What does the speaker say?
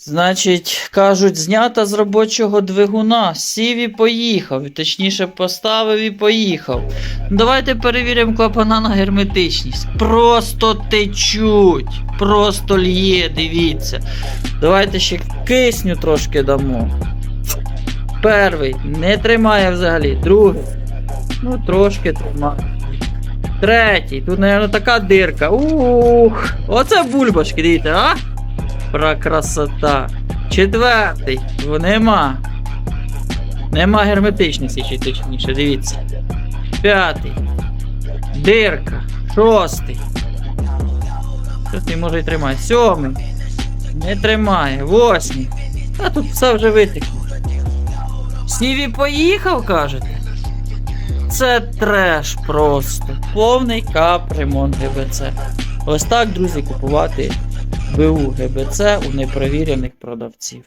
Значить, кажуть, знята з робочого двигуна. Сів і поїхав. Точніше, поставив і поїхав. Давайте перевіримо клапана на герметичність. Просто течуть. Просто лє, дивіться. Давайте ще кисню трошки дамо. Перший не тримає взагалі. Другий. Ну, трошки тримає. Третій. Тут, мабуть, така дирка. Ух. Оце бульбашки, дивіться, а? Про красота. Четвертий. Нема. Нема герметичності, чи точніше, дивіться. П'ятий. Дирка. Шостий. Шостий може і тримає. Сьомий. Не тримає. Восьмий. А тут все вже витекло. Сніві поїхав, кажете? Це треш просто. Повний кап ремонт ГБЦ. Ось так, друзі, купувати БУ ГБЦ у непровірених продавців.